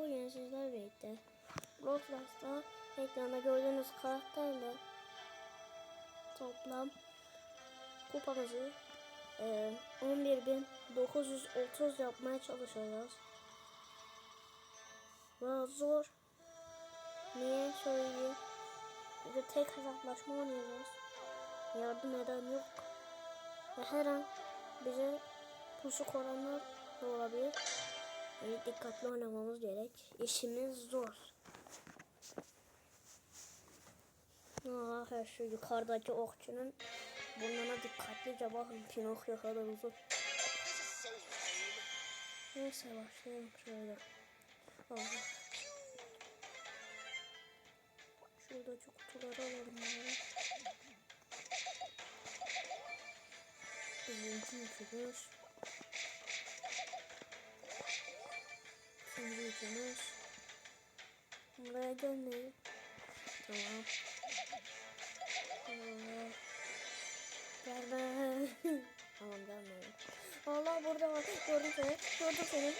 bugün sizlerle birlikte Roblox'ta ekranda gördüğünüz karakterle toplam kupamızı e, 11.930 yapmaya çalışacağız. Biraz zor. Niye söyleyeyim? Bir tek hesaplaşma oynayacağız. Yardım eden yok. Ve her an bize pusu koranlar olabilir. Yani dikkatli oynamamız gerek. İşimiz zor. Aa, her şu yukarıdaki okçunun burnuna dikkatlice bakın. Pinokyo kadar uzun. Neyse başlayalım şöyle. Allah. Şuradaki kutuları alalım. Yani. Birinci yükümüz. İkinci yükümüz. Buraya gelmeyin. Tamam. Allah. Gelme. tamam gelmeyin. Allah burada var. Gördüm seni. Gördüm seni.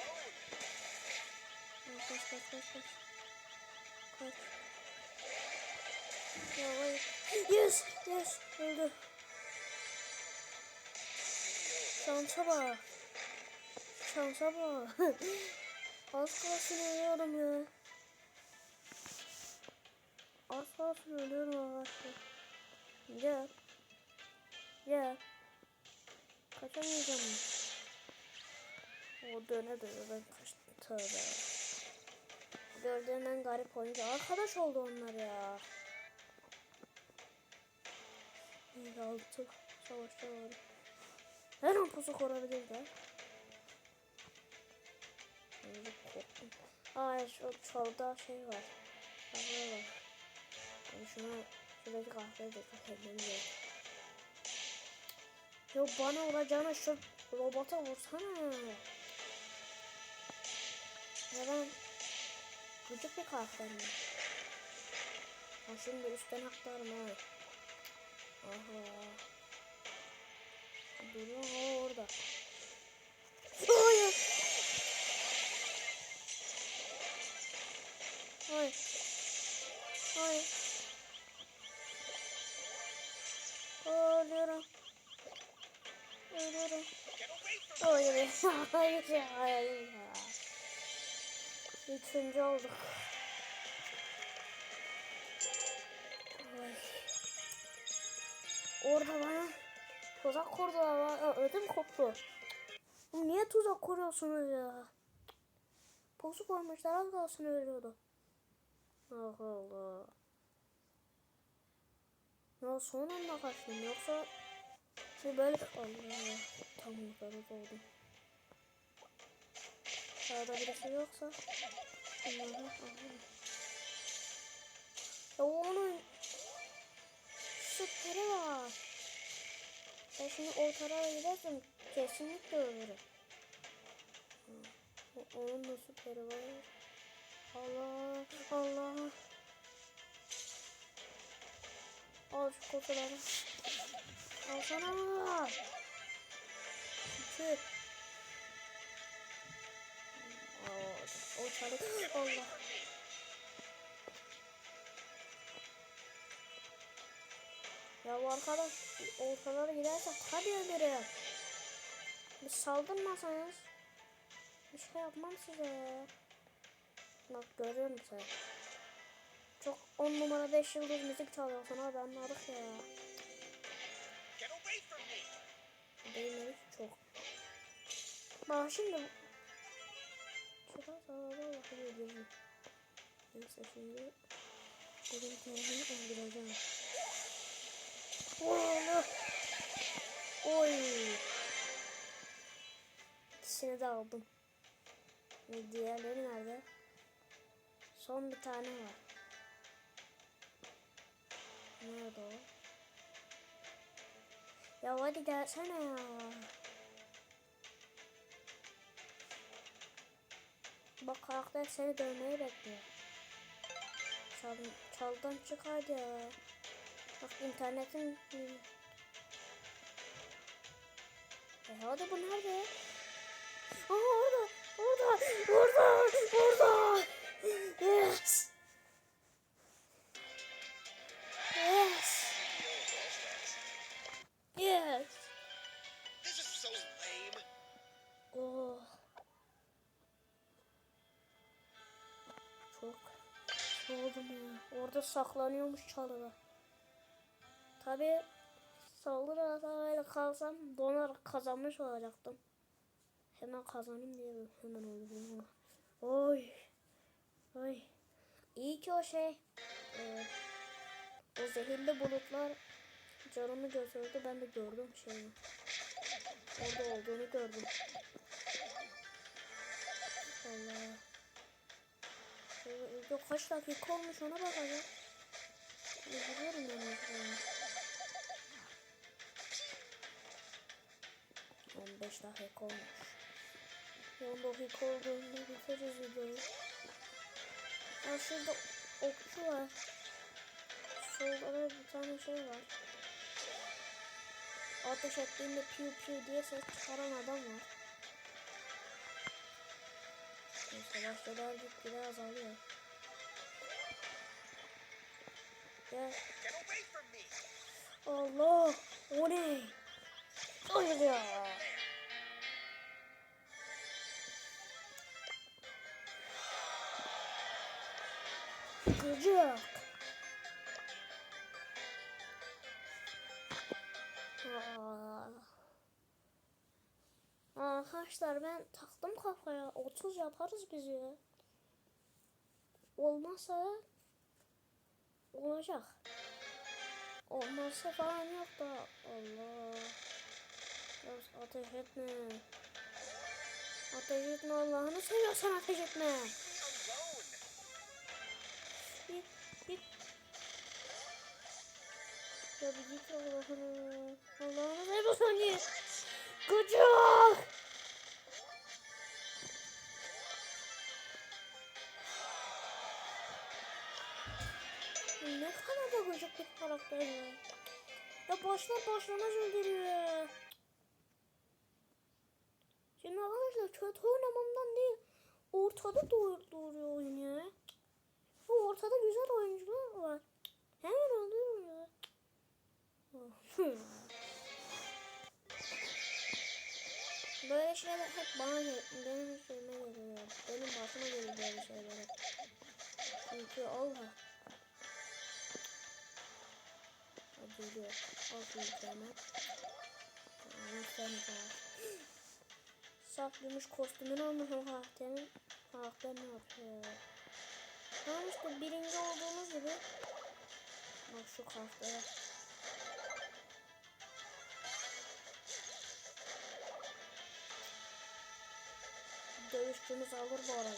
Kaç kaç kaç kaç. Kaç. Ya. Yes yes öldü. Şansa bak. Şansa bak. Az kalsın ölüyorum ya. Az kalsın ölüyorum arkadaşlar. Gel. Gel. Kaçamayacağım. O döne döne ben kaçtım. Tövbe. Gördüğüm en garip oyuncu. Arkadaş oldu onlar ya. Bir altı. Savaşta var. Her an pusu korabilir de. Şimdi korktum. Aa şu çalda şey var. Kahve var. Yani şuna şuradaki kahveye de gerek. Yo bana olacağına şu robota vursana. Neden? Gıcık bir karakter mi? Ha şimdi üstten aktarım ha. Aha. Duruyor orada. Hayır. Hayır. Ölüyorum. Ölüyorum. Hayır. Hayır. Hayır. Üçüncü olduk. Ay. Orada bana tuzak kurdular. Aa, Ödüm koptu. Niye tuzak kuruyorsunuz ya? Pozu koymuşlar az kalsın ölüyordu. Allah Allah. Ya son anda kaçtım yoksa şey böyle Allah tam yukarıda oldum. Sağda birisi yoksa bunları alalım. Ya onun süperi var. Ben şimdi o tarafa gidersem kesinlikle ölürüm. Onun da süperi var. Allah Allah. Al şu kutuları. Alsana. Aa, o çalı. Allah. Ya bu arkadaş ortalara gidersek tabii ölürüm. Bir saldırmasanız bir şey yapmam size. Bak görüyor musun? Çok on numara 5 yıldız müzik çalıyorsun abi anladık ya. Get away from me! Değmedik çok. Bak şimdi Şurada sağda bakıyor gözüm. Neyse şimdi Bugün telefonu öldüreceğim. Oy! Oy! İkisini de aldım. Diğerleri nerede? Son bir tane var. Nerede o? Ya hadi gelsene ya. Bak karakter seni dövmeyi bekliyor. Çal, çaldan çık hadi ya. Bak internetin... E hadi bu nerede? Aa orada, orada, orada. Orada saklanıyormuş çalıda. Tabi saldırı hatayla kalsam donar kazanmış olacaktım. Hemen kazanayım diye hemen onu. Oy. Oy. İyi ki o şey. e, o zehirli bulutlar canımı götürdü. Ben de gördüm şeyi. Orada olduğunu gördüm. Video kaç dakika olmuş ona bakacağım. Üzülüyorum ben mesela. 15 dakika olmuş. 10 dakika olduğunda bitiririz videoyu. Ya şurada okçu var. Solda da bir tane şey var. Ateş ettiğinde piu piu diye ses çıkaran adam var. Savaşçılar gitgide azalıyor. Allah! O ne? Hayır ya. Gıcık. Arkadaşlar ben taktım kafaya. 30 yaparız biz ya. Olmazsa olacak. Olmazsa falan yok da Allah. Ya ateş etme. Ateş etme Allah'ını seviyorsan ateş etme. Git git. Ya bir git Allah'ını. Allah'ını seviyorsan git. Gıcık. Ne kadar da gıcık bir karakter ya. Başlar başlamaz öldürüyor. Şimdi arkadaşlar kötü oynamamdan değil. Ortada doğru, doğruyor oyun ya. Bu ortada güzel oyuncular var. Hemen öldürüyor. Böyle şeyler hep bana benim şeyime geliyor. Benim başıma geliyor böyle şeyler. Çünkü Allah. O geliyor. Al şunu hemen. Ama sen de. Saf gümüş kostümünü almış o karakterin. Karakter ne yapıyor? Tamam işte birinci olduğumuz gibi. Bak şu karaktere. Dövüşçümüz alır bu arada.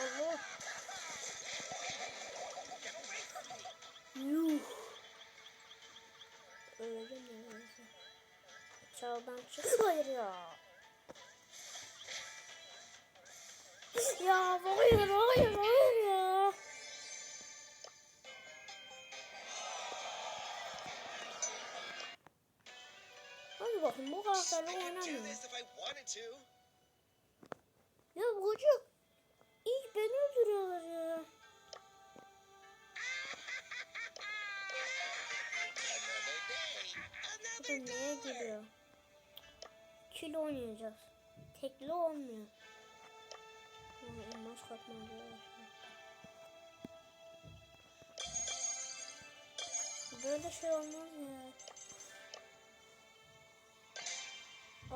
Allah. Yuh. Öldüm ya. Çağdan çık. Hayır ya. Ya hayır hayır hayır ya. Hadi bakayım bu karakterle oynamıyor. Ya çocuk. İlk beni öldürüyorlar ya. Dollar! geliyor? Kilo oynayacağız. Tekli olmuyor. Ama elmas katmancı var. Böyle şey olmaz ya.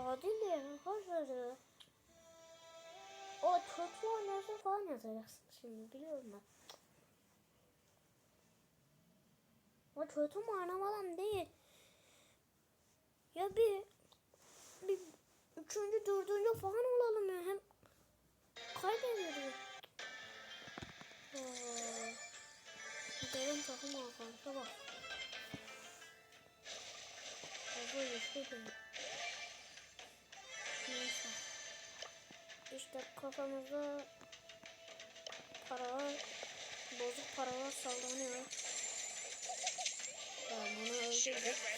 Adil ya. Hayır ya. O kötü oynarsa falan yazacaksın şimdi biliyorum ben. O kötü mü oynamadan değil. Ya bir bir üçüncü, dördüncü falan olalım ya. Hem kaybediyoruz. Benim takım arkadaşa bak. Güçlü değil. Neyse. İşte kafamızda paralar, bozuk paralar sallanıyor. Ben bunu Should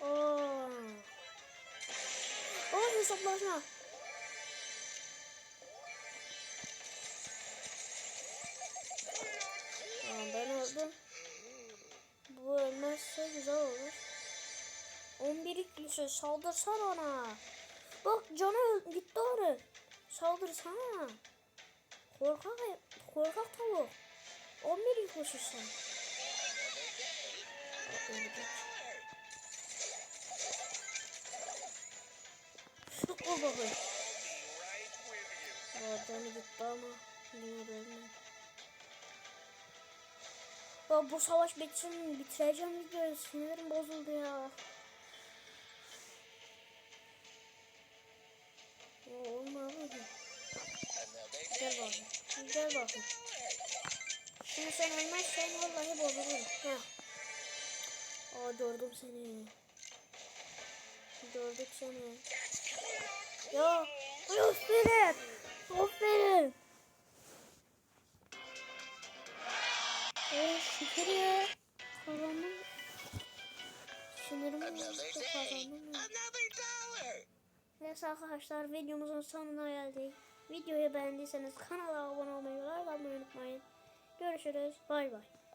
Oo. O hesaplaşma. Tamam ben öldüm. Bu ölmezse güzel olur. 11 iklisi saldırsana ona. Bak canı gitti oraya. Saldırsana. Korkak, korkak tavuk. 11 yıl koşursun. Vur bakayım. Canı gitti ama. De ölmedi. Ya bu savaş bitsin bitireceğim videoyu sinirim bozuldu ya. Ya olmadı Gel bakayım. Gel bakayım. Şimdi sen ölmezsen vallahi bozulurum. Heh. Aa gördüm seni. Gördük seni. Ya aferin. Aferin. Oh şükür ya. Kazandım. Sinirim bozuldu kazandım. Neyse arkadaşlar videomuzun sonuna geldik. Videoyu beğendiyseniz kanala abone olmayı ve like atmayı unutmayın. Görüşürüz. Bay bay.